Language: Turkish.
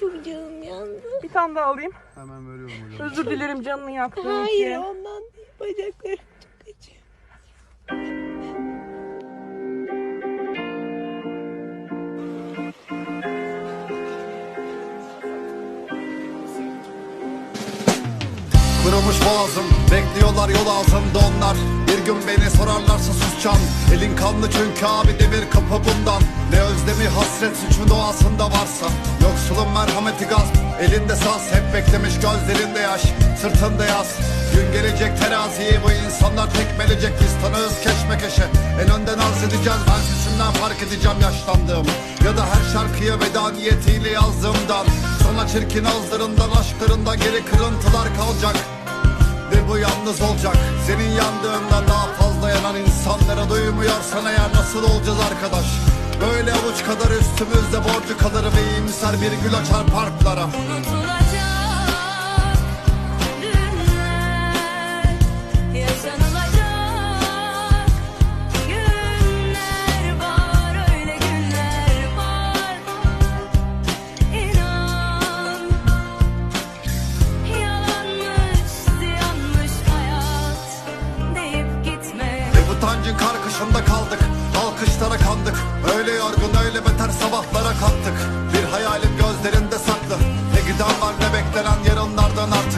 Çok canım yandı. Bir tane daha alayım. Hemen veriyorum hocam. Özür dilerim canını yaktığım Hayır için. ondan değil. Bacaklarım çok acıyor. Kırılmış boğazım Bekliyorlar yol ağzımda onlar Bir gün beni sorarlarsa susacağım Elin kanlı çünkü abi demir kapı bundan. Ne özlemi hasret suçun doğasında varsa. Yoksulun merhameti gaz. Elinde saz hep beklemiş gözlerinde yaş. Sırtında yaz. Gün gelecek teraziyi bu insanlar tekmelecek. Biz tanığız keşmekeşe En önden arz edeceğiz. Ben sesimden fark edeceğim yaşlandığımı Ya da her şarkıya veda niyetiyle yazdığımdan. Sonra çirkin ağızlarından aşklarından geri kırıntılar kalacak. Ve bu yalnız olacak. Senin yandığından insanlara duymuyorsan eğer nasıl olacağız arkadaş? Böyle avuç kadar üstümüzde borcu kalır ve iyimser bir gül açar parklara başında kaldık Alkışlara kandık. Öyle yorgun öyle beter sabahlara kattık Bir hayalim gözlerinde saklı. Ne giden var ne beklenen yarınlardan artık.